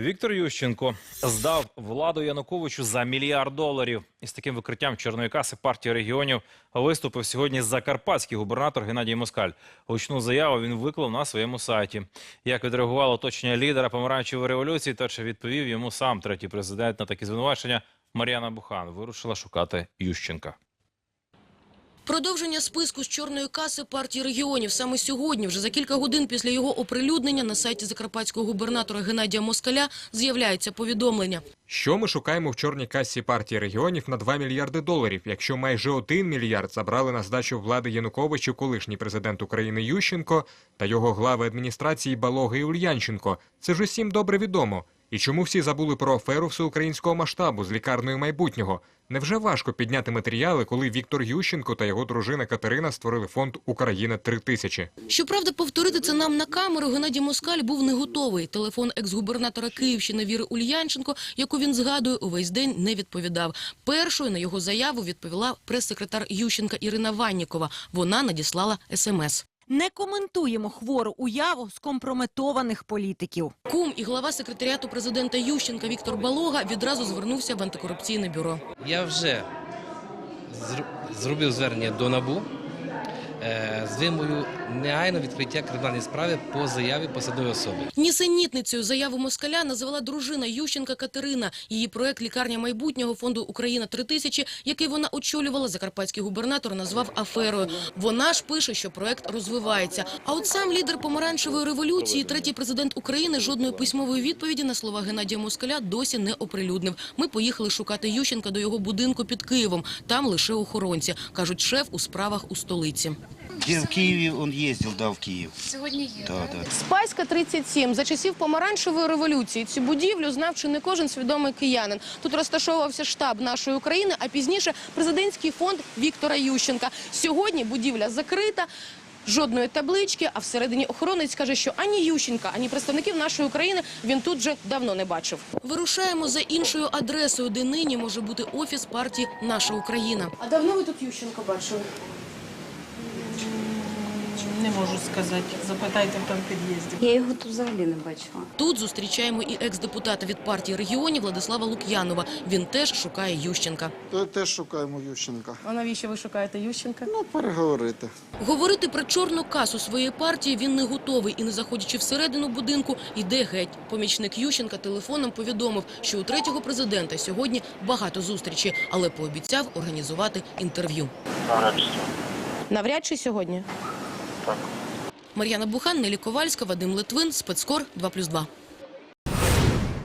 Віктор Ющенко здав владу Януковичу за мільярд доларів. Із таким викриттям чорної каси партії регіонів виступив сьогодні закарпатський губернатор Геннадій Москаль. Гучну заяву він виклав на своєму сайті. Як відреагувало оточення лідера помаранчевої революції, та чи відповів йому сам третій президент на такі звинувачення, Мар'яна Бухан вирушила шукати Ющенка. Продовження списку з чорної каси партії регіонів саме сьогодні, вже за кілька годин після його оприлюднення на сайті закарпатського губернатора Геннадія Москаля з'являється повідомлення. Що ми шукаємо в чорній касі партії регіонів на 2 мільярди доларів, якщо майже 1 мільярд забрали на здачу влади Януковичу колишній президент України Ющенко та його глави адміністрації Балога і Ульянченко? Це ж усім добре відомо. І чому всі забули про аферу всеукраїнського масштабу з лікарнею майбутнього? Невже важко підняти матеріали, коли Віктор Ющенко та його дружина Катерина створили фонд Україна 3000 Щоправда, повторити це нам на камеру Геннадій Москаль був не готовий. Телефон екс-губернатора Київщини Віри Ульянченко, яку він згадує, увесь день не відповідав. Першою на його заяву відповіла прес-секретар Ющенка Ірина Ваннікова. Вона надіслала смс. Не коментуємо хвору уяву скомпрометованих політиків. Кум і глава секретаріату президента Ющенка Віктор Балога відразу звернувся в антикорупційне бюро. Я вже зр- зробив звернення до НАБУ з вимогою негайно відкриття кримінальної справи по заяві посадової особи. Нісенітницею заяву Москаля назвала дружина Ющенка Катерина. Її проект «Лікарня майбутнього» фонду «Україна 3000», який вона очолювала, закарпатський губернатор назвав аферою. Вона ж пише, що проект розвивається. А от сам лідер помаранчевої революції, третій президент України, жодної письмової відповіді на слова Геннадія Москаля досі не оприлюднив. Ми поїхали шукати Ющенка до його будинку під Києвом. Там лише охоронці, кажуть, шеф у справах у столиці. Где в Киеве он ездил, да, в Киев. Сьогодні є. Да, да. Спаська 37. За часів помаранчевої революції цю будівлю знав чи не кожен свідомий киянин. Тут розташовувався штаб нашої України, а пізніше президентський фонд Віктора Ющенка. Сьогодні будівля закрита. Жодної таблички, а всередині охоронець каже, що ані Ющенка, ані представників нашої України він тут вже давно не бачив. Вирушаємо за іншою адресою, де нині може бути офіс партії Наша Україна. А давно ви тут Ющенка бачили? Не можу сказати. Запитайте в тому під'їзді. Я його тут взагалі не бачила. Тут зустрічаємо і екс-депутата від партії регіонів Владислава Лук'янова. Він теж шукає Ющенка. Те- Теж шукаємо Ющенка. А навіщо ви шукаєте Ющенка? Ну, переговорити. Говорити про чорну касу своєї партії він не готовий і, не заходячи всередину будинку, йде геть. Помічник Ющенка телефоном повідомив, що у третього президента сьогодні багато зустрічей, але пообіцяв організувати інтерв'ю. Навряд чи сьогодні. Так. Мар'яна Бухан, Нелі Ковальська, Вадим Литвин, Спецкор 2+,2.